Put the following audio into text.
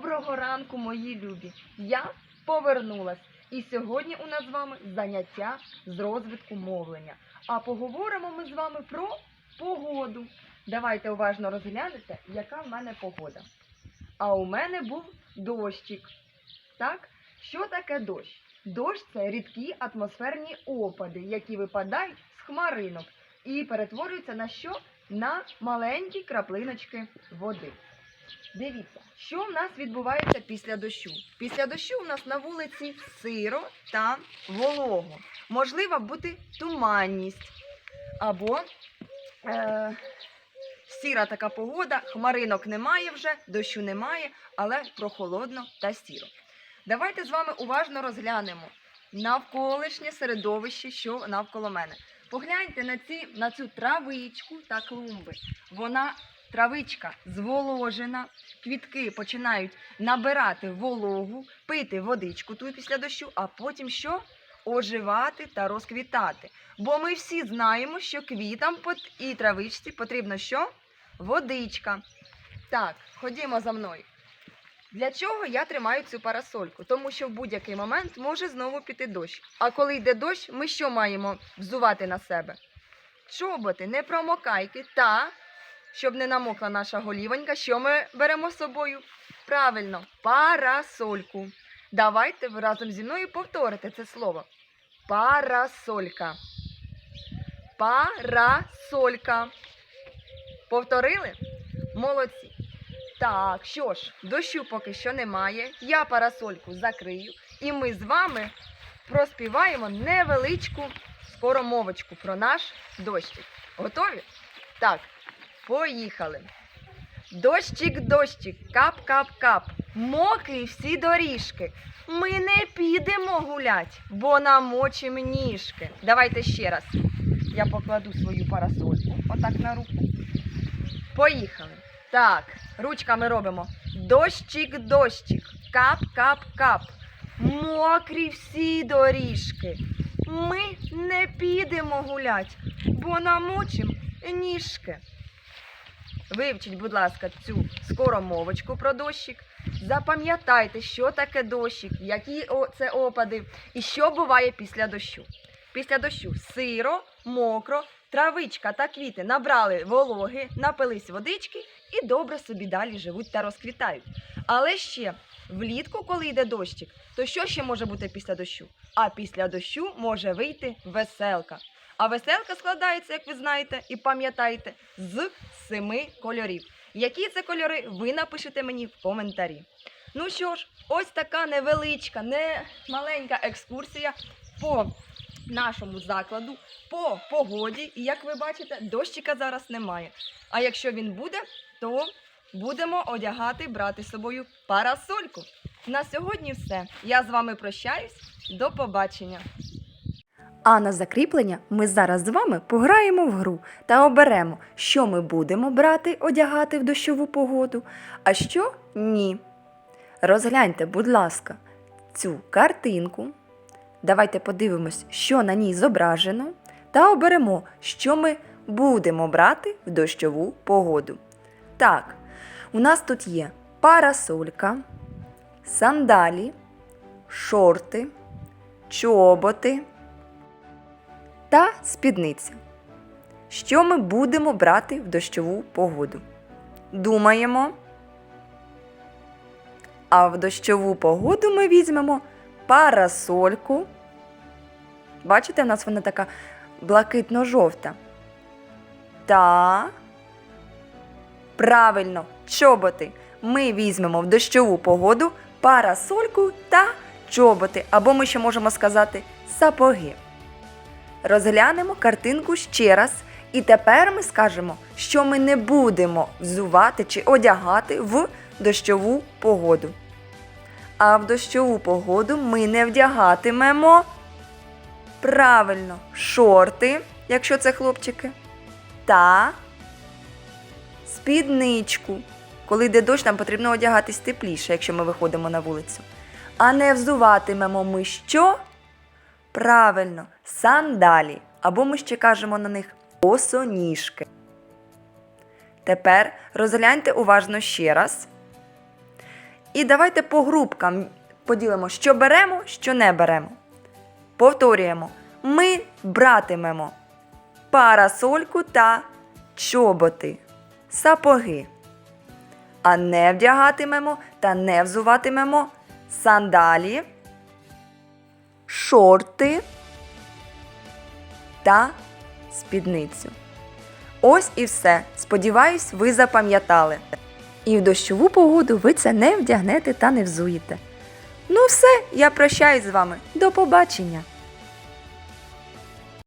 Доброго ранку, мої любі! Я повернулась. І сьогодні у нас з вами заняття з розвитку мовлення. А поговоримо ми з вами про погоду. Давайте уважно розглянете, яка в мене погода. А у мене був дощик. Так? Що таке дощ? Дощ це рідкі атмосферні опади, які випадають з хмаринок і перетворюються на що? На маленькі краплиночки води. Дивіться, що в нас відбувається після дощу. Після дощу у нас на вулиці сиро та волого. Можлива бути туманність або е, сіра така погода, хмаринок немає вже, дощу немає, але прохолодно та сіро. Давайте з вами уважно розглянемо навколишнє середовище, що навколо мене. Погляньте на, ці, на цю травичку та клумби. Вона травичка зволожена, квітки починають набирати вологу, пити водичку ту після дощу, а потім що? Оживати та розквітати. Бо ми всі знаємо, що квітам і травичці потрібно що? Водичка. Так, ходімо за мною. Для чого я тримаю цю парасольку? Тому що в будь-який момент може знову піти дощ. А коли йде дощ, ми що маємо взувати на себе? Чоботи, не промокайки та щоб не намокла наша голівонька, що ми беремо з собою? Правильно, парасольку. Давайте ви разом зі мною повторите це слово. Парасолька. Парасолька. Повторили? Молодці. Так, що ж, дощу поки що немає. Я парасольку закрию, і ми з вами проспіваємо невеличку скоромовочку про наш дощик. Готові? Так, Поїхали. Дощик, дощик, кап-кап-кап, мокрі всі доріжки. Ми не підемо гулять, бо намочим ніжки. Давайте ще раз. Я покладу свою парасольку отак на руку. Поїхали. Так, ручками робимо. Дощик, дощик, кап-кап-кап. Мокрі всі доріжки. Ми не підемо гулять, бо намочим ніжки. Вивчіть, будь ласка, цю скоромовочку про дощик. Запам'ятайте, що таке дощик, які це опади і що буває після дощу. Після дощу сиро, мокро, травичка та квіти набрали вологи, напились водички і добре собі далі живуть та розквітають. Але ще влітку, коли йде дощик, то що ще може бути після дощу? А після дощу може вийти веселка. А веселка складається, як ви знаєте і пам'ятаєте, з семи кольорів. Які це кольори, ви напишете мені в коментарі. Ну що ж, ось така невеличка, не маленька екскурсія по нашому закладу, по погоді. І як ви бачите, дощика зараз немає. А якщо він буде, то будемо одягати, брати з собою парасольку. На сьогодні все. Я з вами прощаюсь. До побачення. А на закріплення ми зараз з вами пограємо в гру та оберемо, що ми будемо брати, одягати в дощову погоду, а що ні. Розгляньте, будь ласка, цю картинку. Давайте подивимось, що на ній зображено, та оберемо, що ми будемо брати в дощову погоду. Так, у нас тут є парасолька, сандалі, шорти, чоботи та спідниця. Що ми будемо брати в дощову погоду? Думаємо. А в дощову погоду ми візьмемо парасольку. Бачите, у нас вона така блакитно-жовта. Та правильно, чоботи. Ми візьмемо в дощову погоду парасольку та чоботи, або ми ще можемо сказати сапоги. Розглянемо картинку ще раз, і тепер ми скажемо, що ми не будемо взувати чи одягати в дощову погоду. А в дощову погоду ми не вдягатимемо правильно шорти, якщо це хлопчики, та спідничку. Коли йде дощ, нам потрібно одягатись тепліше, якщо ми виходимо на вулицю. А не взуватимемо ми що? Правильно, сандалі, або ми ще кажемо на них босоніжки. Тепер розгляньте уважно ще раз І давайте по групкам поділимо, що беремо, що не беремо. Повторюємо. Ми братимемо парасольку та чоботи, сапоги. А не вдягатимемо та не взуватимемо сандалі, шорти та спідницю. Ось і все. Сподіваюсь, ви запам'ятали. І в дощову погоду ви це не вдягнете та не взуєте. Ну все, я прощаюсь з вами. До побачення!